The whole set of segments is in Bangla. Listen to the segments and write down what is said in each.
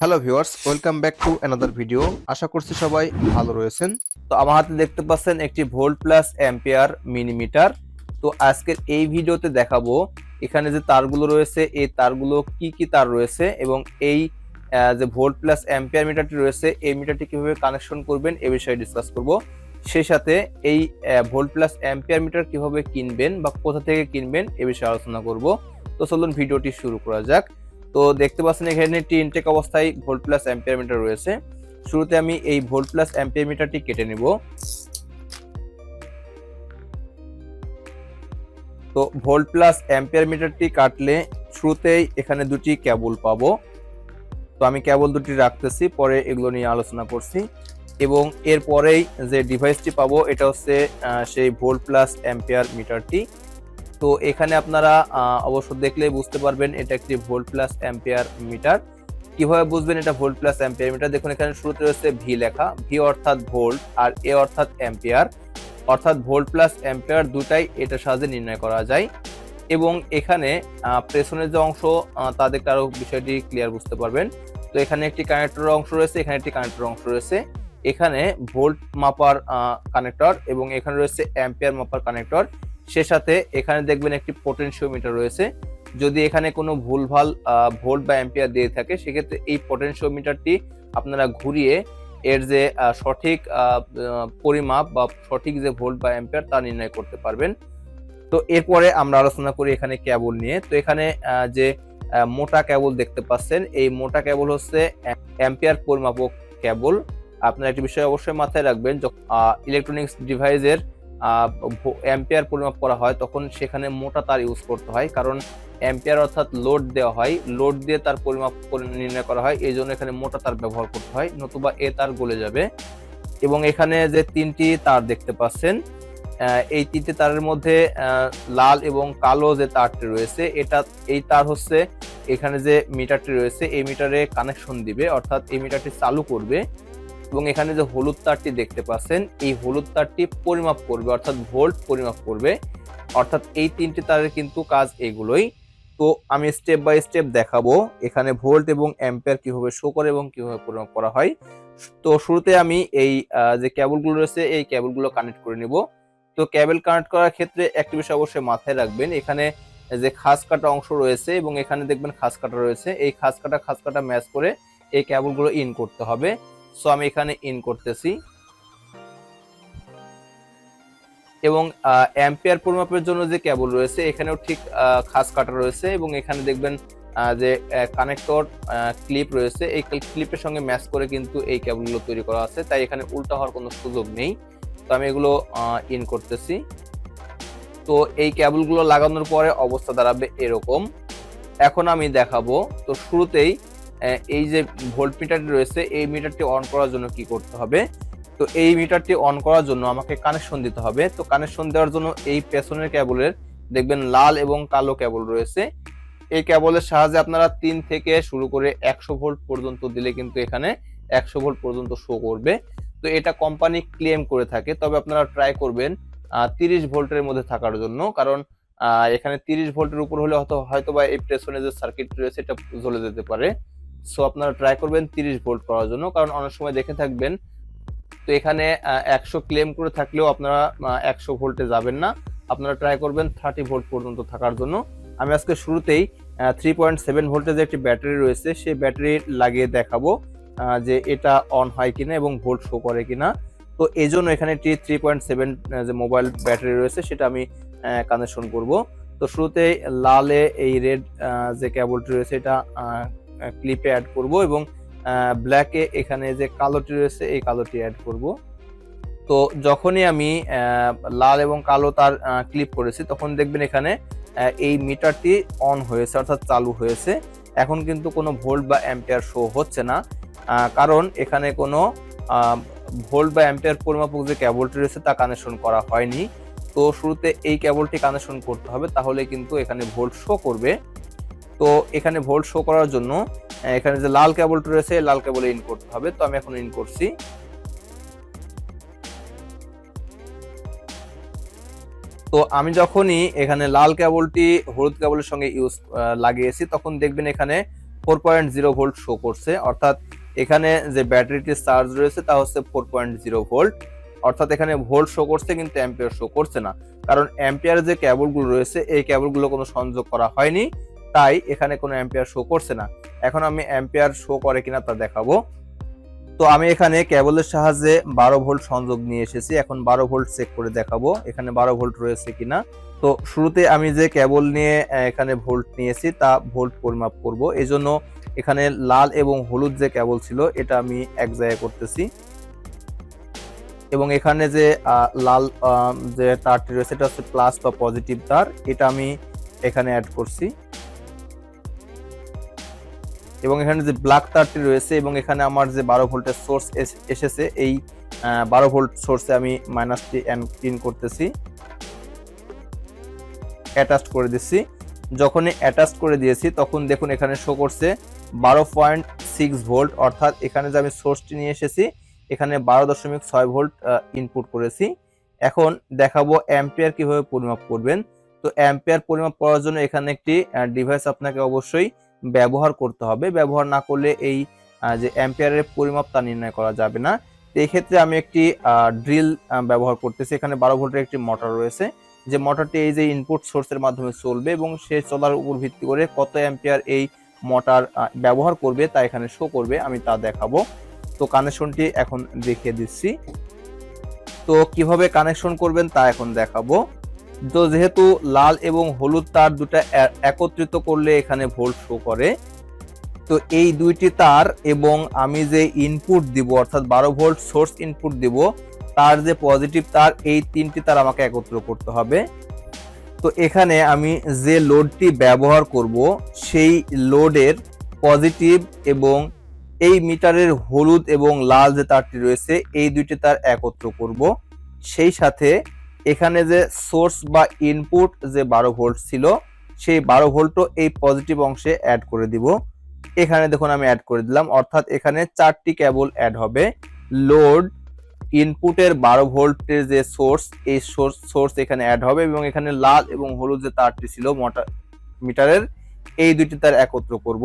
Hello viewers welcome back to another video আশা করছি সবাই ভালো রয়েছেন। তো আমার হাতে দেখতে পাচ্ছেন একটি ভোল্ট প্লাস অ্যাম্পিয়ার মিনিমিটার তো আজকের এই ভিডিওতে দেখাবো এখানে যে তারগুলো রয়েছে, এই তারগুলো কি কি তার রয়েছে এবং এই যে ভোল্ট প্লাস অ্যাম্পিয়ার মিটারটি রয়েছে, এই মিটারটি কীভাবে কানেকশন করবেন এ বিষয়ে ডিসকাস করব। সেই সাথে এই ভোল্ট প্লাস অ্যাম্পিয়ার মিটার কীভাবে কিনবেন বা কোথা থেকে কিনবেন এ বিষয়ে আলোচনা করব। তো চলুন ভিডিওটি শুরু করা যাক। তো দেখতে পাচ্ছেন এখানে একটি ইনটেক অবস্থায় ভোল্ট প্লাস অ্যাম্পিয়ার মিটার রয়েছে। শুরুতে আমি এই ভোল্ট প্লাস অ্যাম্পিয়ার মিটারটি কেটে নিব। তো ভোল্ট প্লাস অ্যাম্পিয়ার মিটারটি কাটলে শুরুতেই এখানে দুটি কেবল পাবো। তো আমি কেবল দুটি রাখতেছি, পরে এগুলো নিয়ে আলোচনা করছি। এবং এরপরেই যে ডিভাইসটি পাবো, এটা হচ্ছে সেই ভোল্ট প্লাস অ্যাম্পিয়ার মিটারটি তো এখানে আপনারা অবশ্য দেখলেই বুঝতে পারবেন এটা একটি ভোল্ট প্লাস অ্যাম্পিয়ার মিটার। কীভাবে বুঝবেন এটা ভোল্ট প্লাস অ্যাম্পিয়ার মিটার? দেখুন এখানে শুরুতে রয়েছে ভি লেখা। ভি অর্থাৎ ভোল্ট আর এ অর্থাৎ অ্যাম্পিয়ার। অর্থাৎ ভোল্ট প্লাস অ্যাম্পিয়ার দুটাই এটার সাহায্যে নির্ণয় করা যায়। এবং এখানে পেছনের যে অংশ আহ, তা দেখলে আরও বিষয়টি ক্লিয়ার বুঝতে পারবেন। তো এখানে একটি কানেক্টর অংশ রয়েছে এখানে একটি কানেক্টর অংশ রয়েছে। এখানে ভোল্ট মাপার কানেক্টর এবং এখানে রয়েছে অ্যাম্পিয়ার মাপার কানেক্টর সে সাথে এখানে দেখবেন একটি পোটেনশিওমিটার রয়েছে। যদি এখানে কোনো ভুলভাল ভোল্ট বা অ্যাম্পিয়ার দিয়ে থাকে, সেক্ষেত্রে এই পোটেনশিওমিটারটি আপনারা ঘুরিয়ে এর যে সঠিক পরিমাপ বা সঠিক যে ভোল্ট বা অ্যাম্পিয়ার তা নির্ণয় করতে পারবেন। তো এরপরে আমরা আলোচনা করি এখানে কেবল নিয়ে। তো এখানে যে মোটা ক্যাবল দেখতে পাচ্ছেন, এই মোটা ক্যাবল হচ্ছে অ্যাম্পিয়ার পরিমাপক কেবল। আপনারা একটি বিষয় অবশ্যই মাথায় রাখবেন ইলেকট্রনিক্স ডিভাইসের অ্যাম্পিয়ার পরিমাপ করা হয়, তখন সেখানে মোটা তার ইউজ করতে হয়। কারণ অ্যাম্পিয়ার অর্থাৎ লোড দেওয়া হয় লোড দিয়ে তার পরিমাপ নির্ণয় করা হয়, এই জন্য এখানে মোটা তার ব্যবহার করতে হয়, নতুবা এ তার গলে যাবে। এবং এখানে যে তিনটি তার দেখতে পাচ্ছেন এই তিনটি তারের মধ্যে লাল এবং কালো যে তারটি রয়েছে, এটা, এই তার হচ্ছে এখানে যে মিটারটি রয়েছে, এই মিটারে কানেকশন দিবে, অর্থাৎ এই মিটারটি চালু করবে। এবং এখানে যে হলুদ তারটি দেখতে পাচ্ছেন, এই হলুদ তারটি পরিমাপ করবে, অর্থাৎ ভোল্ট পরিমাপ করবে। অর্থাৎ এই তিনটি তারের কিন্তু কাজ এগুলোই। তো আমি স্টেপ বাই স্টেপ দেখাবো এখানে ভোল্ট এবং অ্যাম্পিয়ার কীভাবে শো করে এবং কীভাবে পরিমাপ করা হয়। তো শুরুতে আমি এই যে কেবলগুলো রয়েছে, এই কেবলগুলো কানেক্ট করে নিব। তো কেবল কানেক্ট করার ক্ষেত্রে একটি বিষয় অবশ্যই মাথায় রাখবেন, এখানে যে খাস কাটা অংশ রয়েছে এবং এখানে দেখবেন খাস কাটা রয়েছে। এই খাস কাটা খাস কাটা ম্যাচ করে এই কেবলগুলো ইন করতে হবে। সো আমি এখানে ইন করতেছি। এবং অ্যাম্পিয়ার পরিমাপের জন্য যে কেবল রয়েছে, এখানেও ঠিক খাস কাটা রয়েছে এবং এখানে দেখবেন যে কানেক্টর ক্লিপ রয়েছে। এই ক্লিপের সঙ্গে ম্যাচ করে কিন্তু এই কেবলগুলো তৈরি করা আছে। তাই এখানে উল্টা হওয়ার কোনো সুযোগ নেই। তো আমি এগুলো ইন করতেছি। তো এই কেবলগুলো লাগানোর পরে অবস্থা দাঁড়াবে এরকম। এখন আমি দেখাবো। তো শুরুতেই এই যে ভোল্ট মিটারটি রয়েছে, এই মিটারটি অন করার জন্য কি করতে হবে? তো এই মিটারটি অন করার জন্য আমাকে কানেকশন দিতে হবে। তো কানেকশন দেওয়ার জন্য এই পেছনের ক্যাবলের দেখবেন লাল এবং কালো ক্যাবল রয়েছে। এই ক্যাবলের সাহায্যে আপনারা তিন থেকে শুরু করে একশো ভোল্ট পর্যন্ত দিলে কিন্তু এখানে একশো ভোল্ট পর্যন্ত শো করবে। তো এটা কোম্পানি ক্লেম করে থাকে। তবে আপনারা ট্রাই করবেন তিরিশ ভোল্টের মধ্যে থাকার জন্য। কারণ এখানে তিরিশ ভোল্টের উপর হলে হয়তো হয়তো বা এই পেছনে যে সার্কিট রয়েছে, এটা জ্বলে যেতে পারে। সো আপনারা ট্রাই করবেন তিরিশ ভোল্ট করার জন্য। কারণ অনেক সময় দেখে থাকবেন, তো এখানে একশো ক্লেম করে থাকলেও আপনারা একশো ভোল্টে যাবেন না। আপনারা ট্রাই করবেন থার্টি ভোল্ট পর্যন্ত থাকার জন্য। আমি আজকে শুরুতেই থ্রি পয়েন্ট সেভেন ভোল্টের একটি ব্যাটারি রয়েছে, সেই ব্যাটারি লাগিয়ে দেখাবো যে এটা অন হয় কিনা এবং ভোল্ট শো করে কিনা। তো এই জন্য এখানে একটি থ্রি পয়েন্ট সেভেন যে মোবাইল ব্যাটারি রয়েছে, সেটা আমি কানেকশন করব। তো শুরুতে লালে এই রেড যে কেবলটি রয়েছে, এটা ক্লিপে অ্যাড করব এবং ব্ল্যাকে এখানে যে কালোটি রয়েছে, এই কালোটি অ্যাড করব। তো যখনই আমি লাল এবং কালো তার ক্লিপ করেছি, তখন দেখবেন এখানে এই মিটারটি অন হয়েছে, অর্থাৎ চালু হয়েছে। এখন কিন্তু কোনো ভোল্ট বা অ্যাম্পিয়ার শো হচ্ছে না কারণ এখানে কোনো ভোল্ট বা অ্যাম্পিয়ার পরিমাপক যে ক্যাবলটি রয়েছে, তা কানেকশন করা হয়নি। তো শুরুতে এই ক্যাবলটি কানেকশন করতে হবে, তাহলে কিন্তু এখানে ভোল্ট শো করবে। তো এখানে ভোল্ট শো করার জন্য এখানে যে লাল কেবলটি রয়েছে, লাল কেবলে ইন করতে হবে। তো আমি এখন ইন করছি। তো আমি যখনই এখানে লাল কেবলটি হলুদ কেবলের সঙ্গে ইউজ লাগিয়েছি, তখন দেখবেন এখানে four point zero volt show করছে। অর্থাৎ এখানে যে ব্যাটারিটির চার্জ রয়েছে, তা হচ্ছে ফোর পয়েন্ট জিরো ভোল্ট অর্থাৎ এখানে ভোল্ট শো করছে, কিন্তু অ্যাম্পিয়ার শো করছে না। কারণ অ্যাম্পিয়ার যে কেবলগুলো রয়েছে, এই কেবলগুলো কোনো সংযোগ করা হয়নি। তাই এখানে কোনো অ্যাম্পিয়ার শো করছে না। এখন আমি অ্যাম্পিয়ার শো করে কিনা তা দেখাবো। তো আমি এখানে কেবলের সাহায্যে বারো ভোল্ট সংযোগ নিয়ে এসেছি। এখন বারো ভোল্ট চেক করে দেখাবো, এখানে বারো ভোল্ট রয়েছে কিনা। তো শুরুতে আমি যে কেবল নিয়ে এখানে ভোল্ট নিয়েছি, তা ভোল্ট পরিমাপ করব। এই জন্য এখানে লাল এবং হলুদ যে কেবল ছিল, এটা আমি এক জায়গায় করতেছি। এবং এখানে যে লাল যে তারটি রয়েছে, এটা হচ্ছে প্লাস বা পজিটিভ তার। এটা আমি এখানে অ্যাড করছি। এবং এখানে যে ব্ল্যাক তারটি রয়েছে এবং এখানে আমার যে বারো ভোল্টের সোর্স এসেছে, এই বারো ভোল্ট সোর্সে আমি মাইনাসটি পিন করতেছি। অ্যাটাচ করে দিচ্ছি। যখনই অ্যাটাচ করে দিয়েছি, তখন দেখুন এখানে শো করছে বারো পয়েন্ট সিক্স ভোল্ট, অর্থাৎ এখানে যে আমি সোর্সটি নিয়ে এসেছি, এখানে বারো দশমিক ছয় ভোল্ট ইনপুট করেছি। এখন দেখাবো অ্যাম্পিয়ার কীভাবে পরিমাপ করবেন। তো অ্যাম্পিয়ার পরিমাপ করার জন্য এখানে একটি ডিভাইস আপনাকে অবশ্যই ব্যবহার করতে হবে। ব্যবহার না করলে এই যে অ্যাম্পিয়ারের পরিমাপ তা নির্ণয় করা যাবে না। তো এই ক্ষেত্রে আমি একটি ড্রিল ব্যবহার করতেছি। এখানে বারো ভোল্টের একটি মোটর রয়েছে। যে মোটরটি এই যে ইনপুট সোর্সের মাধ্যমে চলবে এবং সে চলার উপর ভিত্তি করে কত অ্যাম্পিয়ার এই মোটর ব্যবহার করবে তা এখানে শো করবে। আমি তা দেখাবো। তো কানেকশনটি এখন দেখিয়ে দিচ্ছি। তো কীভাবে কানেকশন করবেন তা এখন দেখাবো। তো যেহেতু লাল এবং হলুদ তার দুটা একত্রিত করলে এখানে ভোল্ট শো করে। তো এই দুইটি তার এবং আমি যে ইনপুট দিব, অর্থাৎ বারো ভোল্ট সোর্স ইনপুট দিব, তার যে পজিটিভ তার, এই তিনটি তার আমাকে একত্র করতে হবে। তো এখানে আমি যে লোডটি ব্যবহার করব, সেই লোডের পজিটিভ এবং এই মিটারের হলুদ এবং লাল যে তারটি রয়েছে, এই দুইটি তার একত্র করব। সেই সাথে এখানে যে সোর্স বা ইনপুট যে বারো ভোল্ট ছিল, সেই বারো ভোল্টও এই পজিটিভ অংশে অ্যাড করে দিব। এখানে দেখুন আমি অ্যাড করে দিলাম, অর্থাৎ এখানে চারটি কেবল অ্যাড হবে। লোড ইনপুটের বারো ভোল্টের যে সোর্স এই সোর্স সোর্স এখানে অ্যাড হবে এবং এখানে লাল এবং হলুদ যে তারটি ছিল মোটর মিটারের, এই দুটি তার একত্র করব।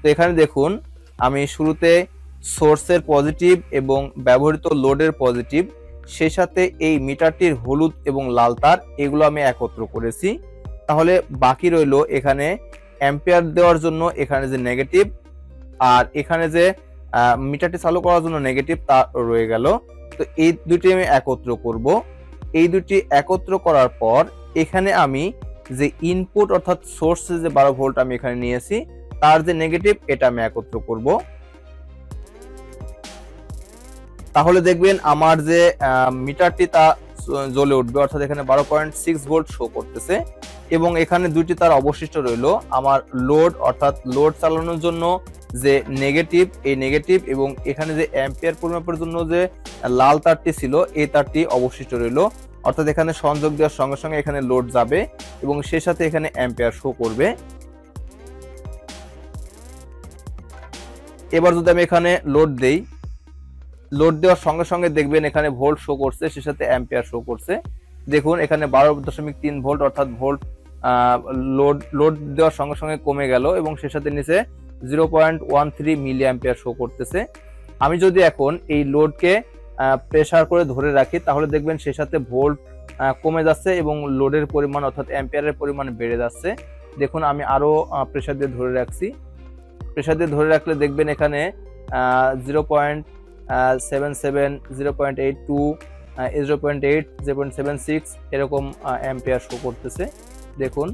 তো এখানে দেখুন, আমি শুরুতে সোর্সের পজিটিভ এবং ব্যবহৃত লোডের পজিটিভ সেই সাথে এই মিটারটির হলুদ এবং লাল তার, এগুলো আমি একত্র করেছি। তাহলে বাকি রইল এখানে অ্যাম্পিয়ার দেওয়ার জন্য এখানে যে নেগেটিভ আর এখানে যে মিটারটি চালু করার জন্য নেগেটিভ তা রয়ে গেল। তো এই দুটি আমি একত্র করব। এই দুটি একত্র করার পর এখানে আমি যে ইনপুট অর্থাৎ সোর্সে যে বারো ভোল্ট আমি এখানে নিয়েছি, তার যে নেগেটিভ এটা আমি একত্র করব। তাহলে দেখবেন আমার যে মিটারটি তা জ্বলে উঠবে। অর্থাৎ এখানে বারো পয়েন্ট সিক্স ভোল্ট শো করতেছে এবং এখানে দুইটি তার অবশিষ্ট রইল। আমার লোড, অর্থাৎ লোড চালানোর জন্য যে নেগেটিভ, এই নেগেটিভ এবং এখানে যে অ্যাম্পিয়ার পরিমাপের জন্য যে লাল তারটি ছিল, এই তারটি অবশিষ্ট রইল। অর্থাৎ এখানে সংযোগ দেওয়ার সঙ্গে সঙ্গে এখানে লোড যাবে এবং সেই সাথে এখানে অ্যাম্পিয়ার শো করবে। এবার যদি আমি এখানে লোড দেই লোড দেওয়ার সঙ্গে সঙ্গে দেখবেন এখানে ভোল্ট শো করছে সে সাথে অ্যাম্পিয়ার শো করছে। দেখুন, এখানে বারো দশমিক তিন ভোল্ট অর্থাৎ ভোল্ট লোড লোড দেওয়ার সঙ্গে সঙ্গে কমে গেল এবং সে সাথে নিচে zero point one three milli ampere show করতেছে। আমি যদি এখন এই লোডকে প্রেশার করে ধরে রাখি, তাহলে দেখবেন সে সাথে ভোল্ট কমে যাচ্ছে এবং লোডের পরিমাণ, অর্থাৎ অ্যাম্পিয়ারের পরিমাণ বেড়ে যাচ্ছে। দেখুন, আমি আরও প্রেশার দিয়ে ধরে রাখছি। প্রেশার দিয়ে ধরে রাখলে দেখবেন এখানে zero point seven seven zero point eight two zero point eight zero point seven six এরকম অ্যাম্পিয়ার শো করতেছে। দেখুন,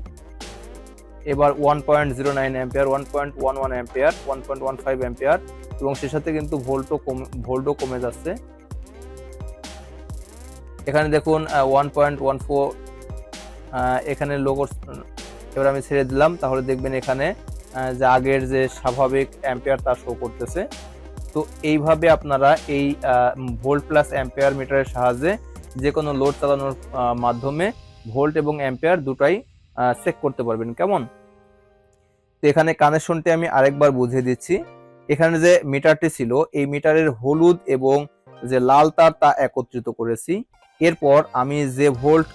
এবার one point zero nine ampere one point one one ampere one point one five ampere এবং সে সাথে কিন্তু ভোল্টও কম ভোল্টও কমে যাচ্ছে। এখানে দেখুন ওয়ান পয়েন্ট ওয়ান ফোর এখানে লোগো এবার আমি ছেড়ে দিলাম, তাহলে দেখবেন এখানে যে আগের যে স্বাভাবিক অ্যাম্পিয়ার তা শো করতেছে তো এইভাবে আপনারা এই ভোল্ট প্লাস অ্যাম্পিয়ার মিটারের সাহায্যে যে কোনো লোড চালানোর মাধ্যমে ভোল্ট এবং অ্যাম্পিয়ার দুটাই চেক করতে পারবেন। কেমন? তো এখানে কানেকশনটি আমি আরেকবার বুঝিয়ে দিচ্ছি। এখানে যে মিটারটি ছিল, এই মিটারের হলুদ এবং যে লাল তার তা একত্রিত করেছি। এরপর আমি যে ভোল্ট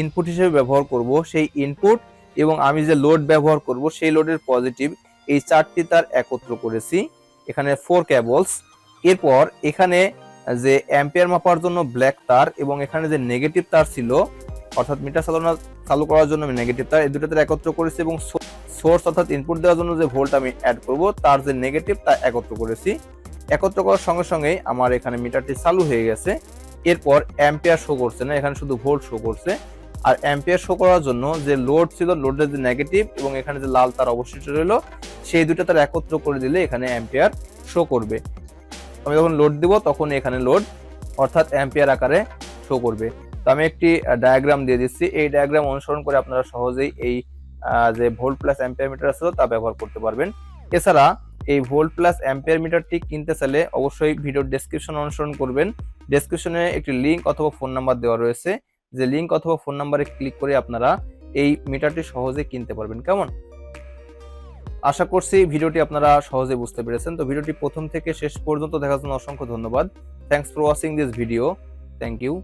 ইনপুট হিসেবে ব্যবহার করব, সেই ইনপুট এবং আমি যে লোড ব্যবহার করব, সেই লোডের পজিটিভ এই চারটি তার একত্র করেছি। এখানে ফোর ক্যাবলস এরপর এখানে যে অ্যাম্পিয়ার মাপার জন্য ব্ল্যাক তার এবং এখানে যে নেগেটিভ তার ছিল, অর্থাৎ মিটার চালনা চালু করার জন্য আমি নেগেটিভ তার, এই দুটো তার একত্র করেছি এবং সোর্স অর্থাৎ ইনপুট দেওয়ার জন্য যে ভোল্ট আমি অ্যাড করব, তার যে নেগেটিভ তা একত্র করেছি। একত্র করার সঙ্গে সঙ্গেই আমার এখানে মিটারটি চালু হয়ে গেছে। এরপর অ্যাম্পিয়ার শো করছে না, এখানে শুধু ভোল্ট শো করছে। আর অ্যাম্পিয়ার শো করার জন্য যে লোড ছিল লোডের যে নেগেটিভ এবং এখানে যে লাল তার অবশিষ্ট রইল সেই দুটো তার একত্র করে দিলে এখানে অ্যাম্পিয়ার শো করবে। আমি যখন লোড দিব তখন এখানে লোড অর্থাৎ অ্যাম্পিয়ার আকারে শো করবে। তো আমি একটি ডায়াগ্রাম দিয়ে দিচ্ছি। এই ডায়াগ্রাম অনুসরণ করে আপনারা সহজেই এই যে ভোল্ট প্লাস অ্যাম্পিয়ার মিটার আছে তা ব্যবহার করতে পারবেন। এছাড়া এই ভোল্ট প্লাস অ্যাম্পিয়ার মিটারটি কিনতে চাইলে অবশ্যই ভিডিওর ডেসক্রিপশন অনুসরণ করবেন। ডেসক্রিপশনে একটি লিঙ্ক অথবা ফোন নাম্বার দেওয়া রয়েছে। যে লিঙ্ক অথবা ফোন নাম্বারে ক্লিক করে আপনারা এই মিটারটি সহজে কিনতে পারবেন। কেমন? আশা করছি ভিডিওটি আপনারা সহজে বুঝতে পেরেছেন। তো ভিডিওটি প্রথম থেকে শেষ পর্যন্ত দেখার জন্য অসংখ্য ধন্যবাদ। Thanks for watching this video thank you